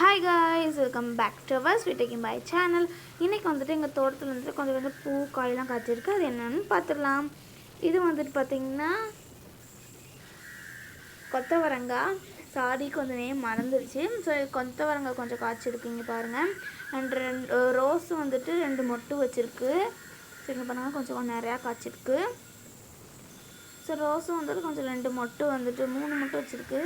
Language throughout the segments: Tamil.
Hi guys welcome back to our ஸ்வீட்டேக்கிங் பை சேனல் இன்றைக்கி வந்துட்டு எங்கள் தோட்டத்தில் வந்துட்டு கொஞ்சம் கொஞ்சம் பூ காயெல்லாம் காய்ச்சிருக்கு. அது என்னென்னு பார்த்துடலாம் இது வந்துட்டு பார்த்திங்கன்னா கொத்தவரங்காய். சாரி கொஞ்சம் நேம் மறந்துடுச்சு ஸோ கொத்தவரங்காய் கொஞ்சம் காய்ச்சிருக்கு இங்கே பாருங்கள் அண்ட் ரெண்டு ரோஸ் வந்துட்டு ரெண்டு மொட்டு வச்சுருக்கு. ஸோ இங்கே பாருங்கள் கொஞ்சம் நிறையா காய்ச்சிருக்கு. ஸோ ரோஸும் வந்துட்டு கொஞ்சம் ரெண்டு மொட்டு வந்துட்டு மூணு மொட்டு வச்சுருக்கு.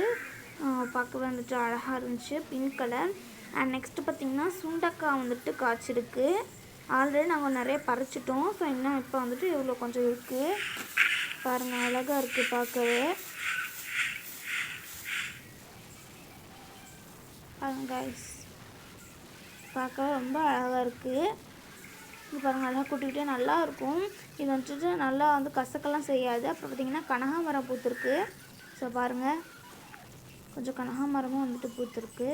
பார்க்கவே வந்துட்டு அழகாக இருந்துச்சு. பிங்க் கலர் அண்ட் நெக்ஸ்ட்டு பார்த்திங்கன்னா சுண்டக்காய் வந்துட்டு காய்ச்சிருக்கு. ஆல்ரெடி நாங்கள் நிறைய பறிச்சிட்டோம். ஸோ இன்னும் இப்போ வந்துட்டு இவ்வளோ கொஞ்சம் இருக்குது பாருங்கள் அழகாக இருக்குது பார்க்கவே. பாருங்கள் கைஸ் பார்க்க ரொம்ப அழகாக இருக்குது இது பாருங்கள் நல்லா கூட்டிக்கிட்டே நல்லா இருக்கும். இது வந்துட்டு நல்லா வந்து கசக்கெல்லாம் செய்யாது. அப்புறம் பார்த்திங்கன்னா கனகாமரம் பூத்துருக்கு. ஸோ பாருங்கள் கொஞ்சம் கனகாமரமும் வந்துட்டு பூத்துருக்கு.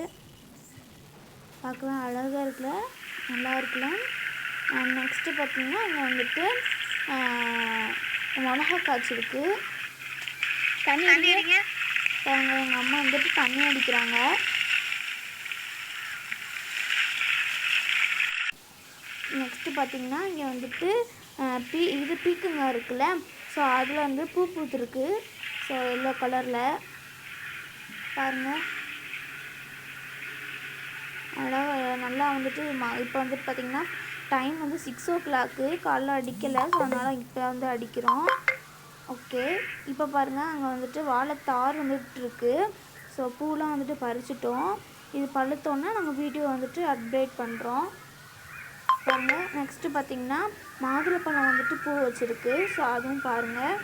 பார்க்கவே அழகாக இருக்குல்ல? நல்லா இருக்குல்ல? நெக்ஸ்ட்டு பார்த்திங்கன்னா இங்கே வந்துட்டு மிளகா காய்ச்சிருக்கு தண்ணி அடிக்க பாருங்க எங்கள் அம்மா வந்துட்டு தண்ணி அடிக்கிறாங்க. நெக்ஸ்ட்டு பார்த்திங்கன்னா இங்கே வந்துட்டு பீ இது பீக்கங்காய் இருக்குல்ல? ஸோ அதில் வந்து பூ பூத்துருக்கு. ஸோ எல்லோ கலரில் பாருங்கள் அதனால் நல்லா வந்துட்டு ம இப்போ வந்துட்டு பார்த்திங்கன்னா டைம் வந்து சிக்ஸ் ஓ கிளாக்கு காலைல அடிக்கலை ஸோ அதனால் இப்போ வந்து அடிக்கிறோம். ஓகே இப்போ பாருங்கள் அங்கே வந்துட்டு வாழைத்தார் வந்துட்டு இருக்கு ஸோ பூலாம் வந்துட்டு பறிச்சிட்டோம். இது பழுத்தோன்னா நாங்கள் வீடியோ வந்துட்டு அப்டேட் பண்ணுறோம் பாருங்கள் நெக்ஸ்ட்டு பார்த்திங்கன்னா மாதுளப்பழம் வந்துட்டு பூ வச்சுருக்கு. ஸோ அதுவும் பாருங்கள்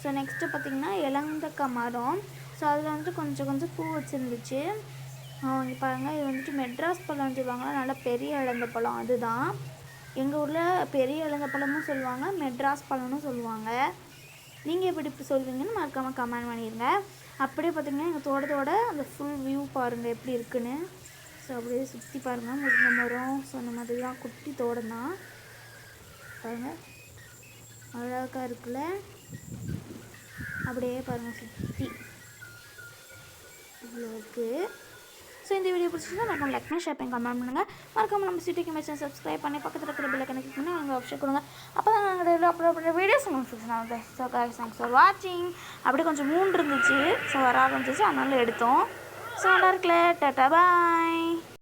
ஸோ நெக்ஸ்ட்டு பார்த்திங்கன்னா இளந்தக்காய் மரம். ஸோ அதில் வந்துட்டு கொஞ்சம் கொஞ்சம் பூ வச்சுருந்துச்சு. இங்கே பாருங்கள் இது வந்துட்டு மெட்ராஸ் பழம்னு சொல்லுவாங்களா நல்லா பெரிய இழந்த பழம் அதுதான். எங்கள் ஊரில் பெரிய இழந்த பழமும் சொல்லுவாங்க மெட்ராஸ் பழம்னு சொல்லுவாங்க. நீங்கள் எப்படி இப்போ சொல்வீங்கன்னு மறக்காமல் கமெண்ட் பண்ணிடுங்க அப்படியே பார்த்திங்கன்னா எங்கள் தோட்டத்தோட அந்த ஃபுல் வியூ பாருங்கள் எப்படி இருக்குன்னு. ஸோ அப்படியே சுற்றி பாருங்கள் முருங்கை மரம். ஸோ அந்த மாதிரி தான் குட்டி தோட்டம் தான். பாருங்கள் அழகாக இருக்குல்ல. அப்படியே பாருங்கள் சுற்றி இவ்வளோக்கு இருக்குது ஸோ இந்த வீடியோ பிடிச்சிருந்தா மறக்காம லைக் பண்ணி ஷேர் பண்ணி கமெண்ட் பண்ணுங்கள் மறக்காம நம்ம சிட்டிக்கு மெசேஜ் சப்ஸ்கிரைப் பண்ணி பக்கத்தில் இருக்கிற பில்லை கனெக்ட் பண்ணி அவங்க ஆப்ஷன் கொடுங்க. அப்போ தான் நாங்கள் அப்லோட் பண்ணுற வீடியோஸ் உங்களுக்கு ஆகுது ஸோ காய்ஸ் தேங்க்ஸ் ஃபார் வாட்சிங் அப்படியே கொஞ்சம் மூணு இருந்துச்சு. ஸோ வர ஆரம்பிச்சிச்சு அதனால எடுத்தோம். ஸோ நல்லா இருக்குல்ல டாட்டா பாய்